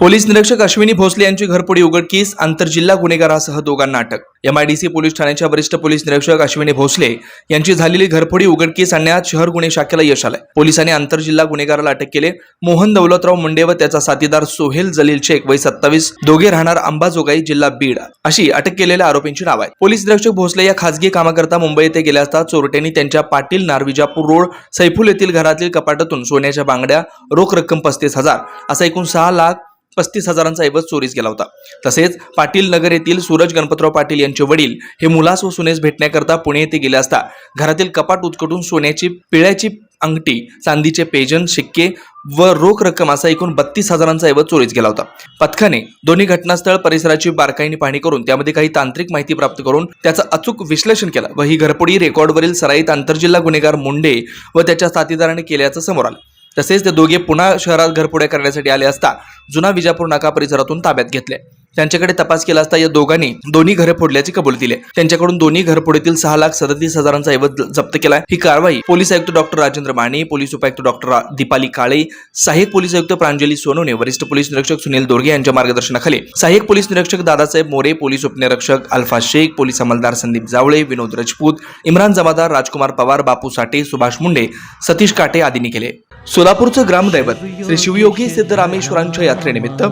Police निरीक्षक अश्विनी भोसले यांची घरफोडी उघडकीस आंतरजिल्हा गुन्हेगारासह दोघांना अटक. एमआयडीसी पोलीस ठाण्याच्या वरिष्ठ पोलीस निरीक्षक अश्विनी भोसले यांची झालेली घरफोडी उघडकीस आणण्यात शहर गुन्हे शाखेला यश आलंय. पोलिसांनी आंतरजिल्हा गुन्हेगाराला अटक केले. मोहन दौलतराव मुंडे व त्याचा साथीदार सोहेल जलील शेख वय सत्तावीस. दोघे राहणार अंबाजोगाई जिल्हा बीड. अशी अटक केलेल्या आरोपींची नाव आहेत. पोलीस निरीक्षक भोसले या खासगी कामाकरता मुंबई येथे गेल्या असता चोरट्यांनी त्यांच्या पाटील नारविजापूर रोड सैफुल येथील घरातील कपाटातून सोन्याच्या बांगड्या रोख रक्कम पस्तीस हजार असा एकूण सहा लाख पस्तीस हजारांचा ऐवज चोरीस गेला होता. तसेच पाटील नगर येथील सूरज गणपतराव पाटील यांचे वडील हे मुलास व सुनेस भेटण्याकरता पुणे येथे गेले असता. घरातील कपाट उचकटून सोन्याची पिळ्याची अंगठी चांदीचे पेजन शिक्के व रोख रक्कम असा एकूण बत्तीस हजारांचा ऐवज चोरीस गेला होता. पथकाने दोन्ही घटनास्थळ परिसराची बारकाईने पाहणी करून त्यामध्ये काही तांत्रिक माहिती प्राप्त करून त्याचं अचूक विश्लेषण केलं व ही घरपोडी रेकॉर्डवरील सराईत आंतरजिल्हा गुन्हेगार मुंडे व त्याच्या साथीदाराने केल्याचं समोर आलं. तसेच ते दोघे पुन्हा शहरात घरफोड्या करण्यासाठी आले असता जुना विजापूर नाका परिसरातून ताब्यात घेतले. त्यांच्याकडे तपास केला असता या दोघांनी दोन्ही घरे फोडल्याची कबूल दिली. त्यांच्याकडून दोन्ही घरफोडीतील सहा लाख सदतीस हजारांचा ऐवज जप्त केला. ही कारवाई पोलीस आयुक्त डॉक्टर राजेंद्र माने पोलीस उपायुक्त डॉक्टर दीपाली काळे सहाय्यक पोलीस आयुक्त प्रांजली सोनवणे वरिष्ठ पोलीस निरीक्षक सुनील दोर्गे यांच्या मार्गदर्शनाखाली. सहाय्यक पोलीस निरीक्षक दादासाहेब मोरे पोलीस उपनिरीक्षक अल्फा शेख पोलीस अंमलदार संदीप जावळे विनोद राजपूत इम्रान जमादार राजकुमार पवार बापू साठे सुभाष मुंडे सतीश काटे आदींनी केले. सोलापूरचं ग्रामदैवत श्री शिवयोगी सिद्धरामेश्वरांच्या यात्रेनिमित्त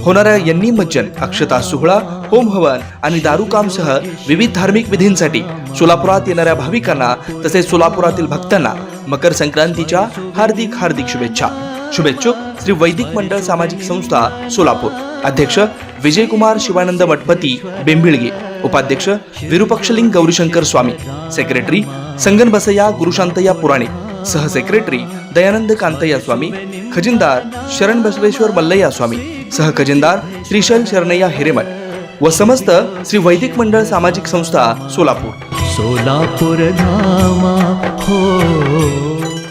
होणाऱ्या यन्नी मज्जन अक्षता सोहळा होम हवन आणि दारुकामसह विविध धार्मिक विधींसाठी सोलापुरात येणाऱ्या भाविकांना तसेच सोलापुरातील भक्तांना मकर संक्रांतीच्या हार्दिक हार्दिक शुभेच्छा. शुभेच्छुक श्री वैदिक मंडळ सामाजिक संस्था सोलापूर. अध्यक्ष विजयकुमार शिवानंद मठपती बेंबिळगे. उपाध्यक्ष विरुपक्षलिंग गौरीशंकर स्वामी. सेक्रेटरी संगन बसय्या गुरुशांतया पुराणे. सहसेक्रेटरी दयानंद कांतय्या स्वामी खजिनदार शरण बसवेश्वर मल्लय्या स्वामी सहखजिनदार श्रीशैल शरणय्या हिरेमठ व समस्त श्री वैदिक मंडळ सामाजिक संस्था सोलापूर. सोलापूर धामा हो.